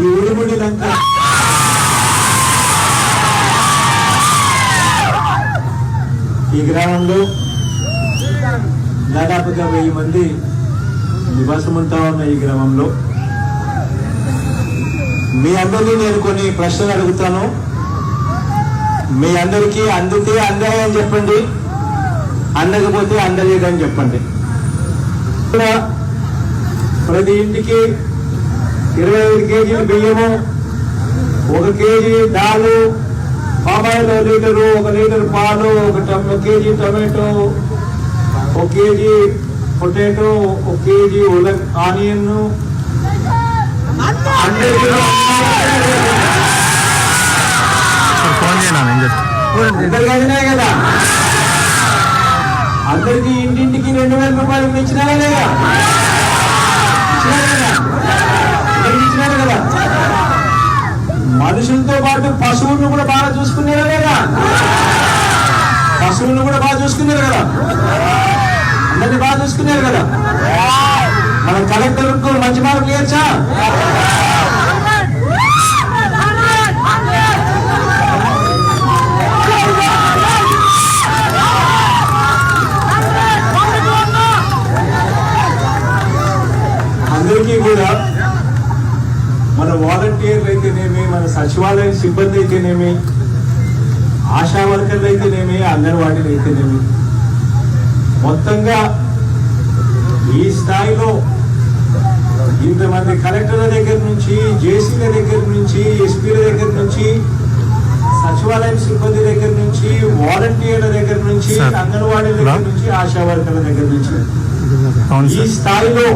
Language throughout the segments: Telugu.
ఈ ఉడిముడి ఈ గ్రామంలో దాదాపుగా వెయ్యి మంది నివాసం ఉంటా ఉన్న ఈ గ్రామంలో మీ అందరినీ నేను కొన్ని ప్రశ్నలు అడుగుతాను. మీ అందరికీ అందితే అందాయని చెప్పండి. అందకపోతే అందలేదని చెప్పండి. ప్రతి ఇంటికి ఇరవై ఐదు కేజీలు బియ్యము ఒక కేజీ దాలు పామాయిల్ లీటరు ఒక లీటర్ పాలు ఒక కేజీ టమాటో ఒక కేజీ పొటాటో ఒక కేజీ ఉల ఆనియన్ కదా? అందరికీ ఇంటింటికి రెండు వేల రూపాయలు ఇచ్చినారా లేదా? ఇచ్చినారు కదా? మనుషులతో పాటు పశువులను కూడా బాగా చూసుకున్నారా లేదా? పశువులను కూడా బాగా చూసుకున్నారు కదా? అందరినీ బాగా చూసుకున్నారు కదా? మన కలెక్టర్కు మంచి మార్కులు ఇవ్వచ్చా అందరికీ కూడా మన వాలంటీర్లు అయితేనేమి మన సచివాలయ సిబ్బంది అయితేనేమి ఆశా వర్కర్లు అయితేనేమి అంగన్వాడీలు అయితేనేమి మొత్తంగా ఈ స్థాయిలో ఇంతమంది కలెక్టర్ల దగ్గర నుంచి జేసీల దగ్గర నుంచి ఎస్పీల దగ్గర నుంచి సచివాలయం సిబ్బంది దగ్గర నుంచి వాలంటీర్ల దగ్గర నుంచి. అంగన్వాడీల దగ్గర. నుంచి ఆశా వర్కర్ల దగ్గర నుంచి ఈ స్థాయిలో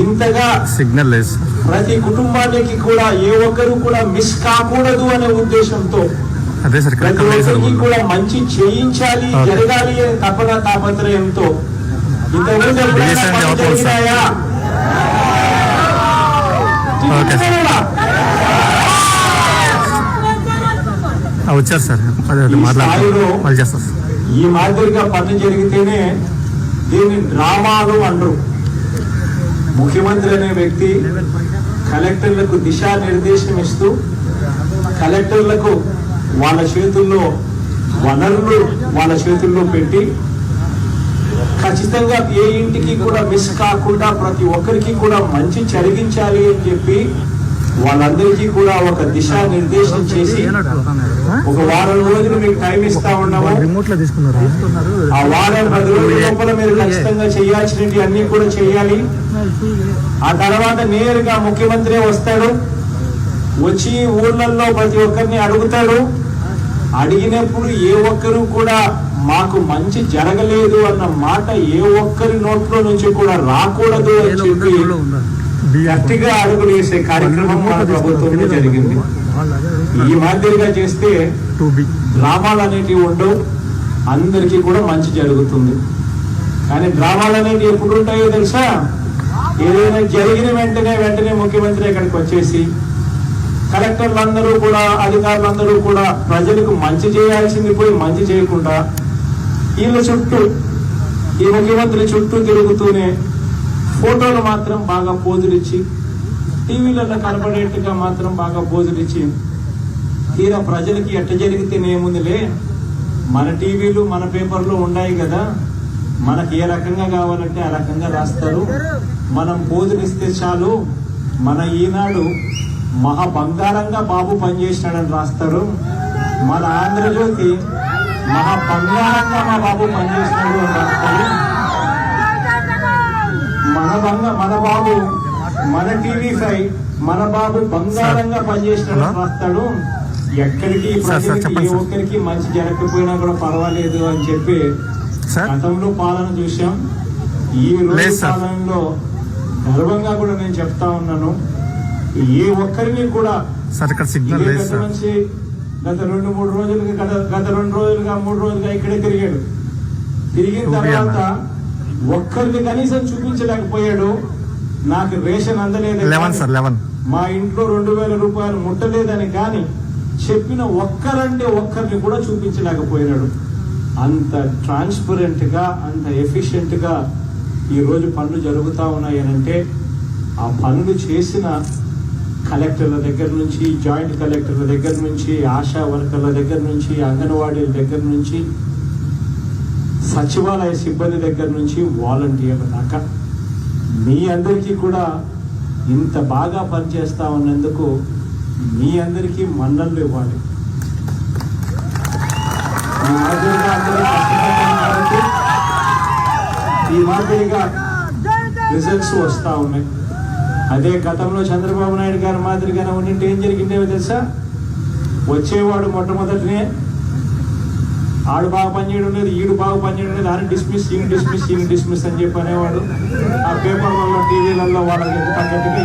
ఇంతగా సిగ్నల్ లేదు ప్రతి కుటుంబానికి కూడా ఏ ఒక్కరు కూడా మిస్ కాకూడదు అనే ఉద్దేశంతో ప్రతి ఒక్కరికి. కూడా మంచి చేయించాలి. జరగాలి అనే తపన తాపత్రయంతో ఇంతకుముందు ఎప్పుడైనా. జరిగినాయా? వచ్చారు సార్ ఈ మాదిరిగా పనులు జరిగితేనే దీన్ని డ్రామాలు అంటారు ముఖ్యమంత్రి అనే వ్యక్తి కలెక్టర్లకు దిశానిర్దేశం ఇస్తూ కలెక్టర్లకు వాళ్ళ చేతుల్లో వనరులు వాళ్ళ చేతుల్లో పెట్టి ఖచ్చితంగా ఏ ఇంటికి కూడా మిస్ కాకుండా ప్రతి ఒక్కరికి కూడా మంచి జరిగించాలి అని చెప్పి వాళ్ళందరికీ కూడా ఒక దిశానిర్దేశం చేసి ఒక వారం రోజులు మీకు టైం ఇస్తా ఉన్నాము. ఆ వారం పది రోజుల లోపల మీరు ఖచ్చితంగా చేయాల్సినవి అన్ని కూడా చేయాలి. ఆ తర్వాత నేరుగా ముఖ్యమంత్రి వస్తాడు. వచ్చి ఊళ్ళల్లో ప్రతి ఒక్కరిని అడుగుతాడు. అడిగినప్పుడు ఏ ఒక్కరు కూడా మాకు మంచి జరగలేదు అన్న మాట ఏ ఒక్కరి నోట్లో నుంచి కూడా రాకూడదు అని చెప్పి గట్టిగా అడుగులు వేసే కార్యక్రమం మన ప్రభుత్వంలో జరిగింది. ఈ మాదిరిగా చేస్తే డ్రామాలు అనేటివి ఉండవు. అందరికీ కూడా మంచి జరుగుతుంది. కానీ డ్రామాలు అనేటివి ఎప్పుడు ఉంటాయో తెలుసా? ఏదైనా జరిగిన వెంటనే వెంటనే ముఖ్యమంత్రి ఇక్కడికి వచ్చేసి కలెక్టర్లు అందరూ కూడా అధికారులందరూ కూడా ప్రజలకు మంచి చేయాల్సింది పోయి మంచి చేయకుండా వీళ్ళ చుట్టూ ఈ ముఖ్యమంత్రి చుట్టూ తిరుగుతూనే ఫోటోలు మాత్రం బాగా పోజులిచ్చి టీవీలలో కనబడేట్టుగా మాత్రం బాగా పోజులిచ్చి తీరా ప్రజలకి ఎట్ట జరిగితేనేముందిలే మన టీవీలు మన పేపర్లు ఉన్నాయి కదా. మనకి ఏ రకంగా కావాలంటే ఆ రకంగా రాస్తారు. మనం పోజులు ఇస్తే చాలు. మన ఈనాడు మహా బంగారంగా బాబు పనిచేసినాడని రాస్తారు. మన ఆంధ్రజ్యోతి మహా బంగారంగా మా బాబు పనిచేసినాడు అని రాస్తారు. మన బంగ మన బాబు మన టీవీ ఫైవ్ మన బాబు బంగారంగా పనిచేసినాడు హలో? రాస్తాడు ఎక్కడికి. ఒక్కరికి మంచి జరగకపోయినా కూడా పర్వాలేదు అని చెప్పి గతంలో పాలన చూసాం ఈ రోజు. పాలనలో గర్వంగా కూడా నేను చెప్తా ఉన్నాను ఏ ఒక్కరిని కూడా సిగ్నల్ నుంచి గత రెండు మూడు రోజులుగా గత గత రెండు రోజులుగా మూడు రోజులుగా ఇక్కడే తిరిగాడు తిరిగిన తర్వాత. ఒక్కరిని కనీసం చూపించలేకపోయాడు. నాకు రేషన్ అందలేదు లెవెన్ సార్ లెవెన్. మా ఇంట్లో రెండు వేల రూపాయలు ముట్టలేదని కానీ చెప్పిన ఒక్కరంటే ఒక్కరిని కూడా చూపించలేకపోయినాడు. అంత ట్రాన్స్పరెంట్గా అంత ఎఫిషియెంట్గా ఈ రోజు పనులు జరుగుతా ఉన్నాయనంటే ఆ పనులు చేసిన కలెక్టర్ల దగ్గర నుంచి జాయింట్ కలెక్టర్ల దగ్గర నుంచి ఆశా వర్కర్ల దగ్గర నుంచి అంగన్వాడీల దగ్గర నుంచి సచివాలయ సిబ్బంది దగ్గర నుంచి వాలంటీర్ల దాకా మీ అందరికీ కూడా ఇంత బాగా పనిచేస్తా ఉన్నందుకు మీ అందరికీ మన్నళ్ళు ఇవ్వాలి. ఈ మాదిరిగా రిజల్ట్స్ వస్తూ ఉన్నాయి. అదే గతంలో చంద్రబాబు నాయుడు గారి మాదిరిగానే ఉండింటే ఏం జరిగిందేమో తెలుసా? వచ్చేవాడు మొట్టమొదటినే ఆడు బాగా పనిచేయడం లేదు ఈడు బాగా పనిచేయడం లేదు ఆయన డిస్మిస్ ఈయన డిస్మిస్ ఈయన డిస్మిస్ అని చెప్పి అనేవాడు. ఆ పేపర్లలో టీవీలలో వాళ్ళకి తగ్గట్టుగా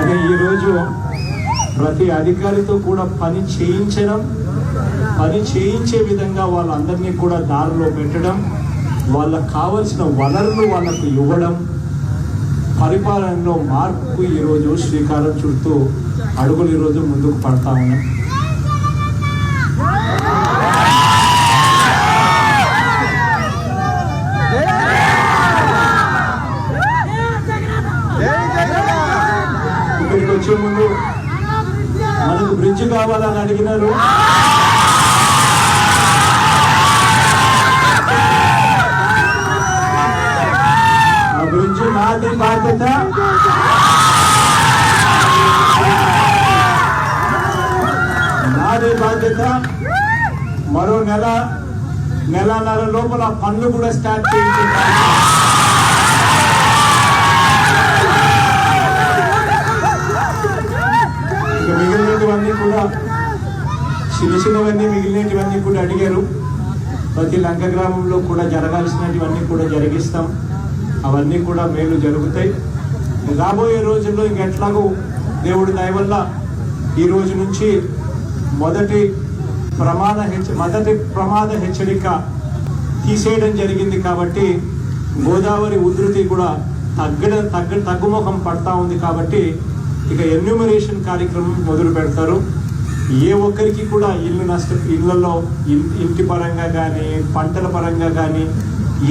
అదే ఈరోజు ప్రతి అధికారితో కూడా పని చేయించడం పని చేయించే విధంగా వాళ్ళందరినీ కూడా దారిలో పెట్టడం వాళ్ళకు కావలసిన వనరులు వాళ్ళకు ఇవ్వడం పరిపాలనలో మార్పుకు ఈరోజు శ్రీకారం చుడుతూ అడుగులు ఈరోజు ముందుకు పడతా ఉన్నాయి. మనకు బ్రిడ్జ్ కావాలని అడిగినారు ఆ బ్రిడ్జ్ నాది బాధ్యత. నాది బాధ్యత. మరో నెల నెలన్నర లోపల పనులు కూడా స్టార్ట్ చేయించారు కూడా చిన్న చిన్నవన్నీ మిగిలినటువన్నీ కూడా అడిగారు. ప్రతి లంక గ్రామంలో కూడా జరగాల్సినటువన్నీ కూడా జరిగిస్తాం. అవన్నీ కూడా మేలు జరుగుతాయి. రాబోయే రోజుల్లో ఇంకెట్లాగో దేవుడి దయ వల్ల ఈ రోజు నుంచి మొదటి ప్రమాద హెచ్చ మొదటి ప్రమాద హెచ్చరిక తీసేయడం జరిగింది కాబట్టి గోదావరి ఉధృతి కూడా తగ్గడం తగ్గ తగ్గుముఖం పడతా ఉంది కాబట్టి ఇక ఎన్యూమరేషన్ కార్యక్రమం మొదలు పెడతారు. ఏ ఒక్కరికి కూడా ఇల్లు నష్ట ఇళ్ళలో ఇంటి పరంగా కానీ పంటల పరంగా కానీ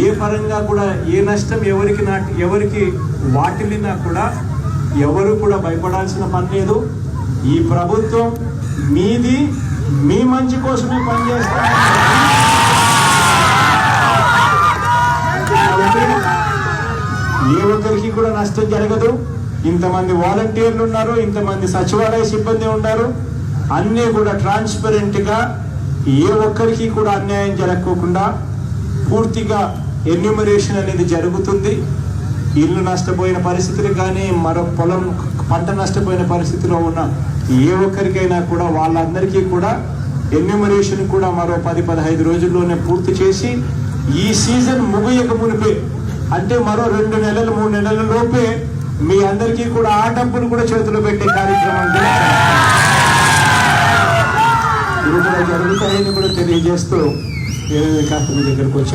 ఏ పరంగా కూడా ఏ నష్టం ఎవరికి నా ఎవరికి వాటిల్లినా కూడా ఎవరు కూడా భయపడాల్సిన పని లేదు. ఈ ప్రభుత్వం మీది మీ మంచి కోసమే పనిచేస్తారు ఏ ఒక్కరికి కూడా నష్టం జరగదు. ఇంతమంది వాలంటీర్లు ఉన్నారు ఇంతమంది సచివాలయ సిబ్బంది ఉన్నారు. అన్నీ కూడా ట్రాన్స్పరెంట్గా ఏ ఒక్కరికి కూడా అన్యాయం జరగకుండా పూర్తిగా ఎన్యూమరేషన్ అనేది జరుగుతుంది. ఇల్లు నష్టపోయిన పరిస్థితులు కానీ మరో పొలం పంట నష్టపోయిన పరిస్థితిలో ఉన్న ఏ ఒక్కరికైనా కూడా వాళ్ళందరికీ కూడా ఎన్యూమరేషన్ కూడా మరో పది పదహైదు రోజుల్లోనే పూర్తి చేసి ఈ సీజన్ ముగియక మునిపే అంటే మరో రెండు నెలలు మూడు నెలల లోపే మీ అందరికీ కూడా ఆ డబ్బును కూడా చేతిలో పెట్టే కార్యక్రమం కూడా జరుగుతాయని కూడా తెలియజేస్తూ నేను కాస్త మీ దగ్గరకు వచ్చాను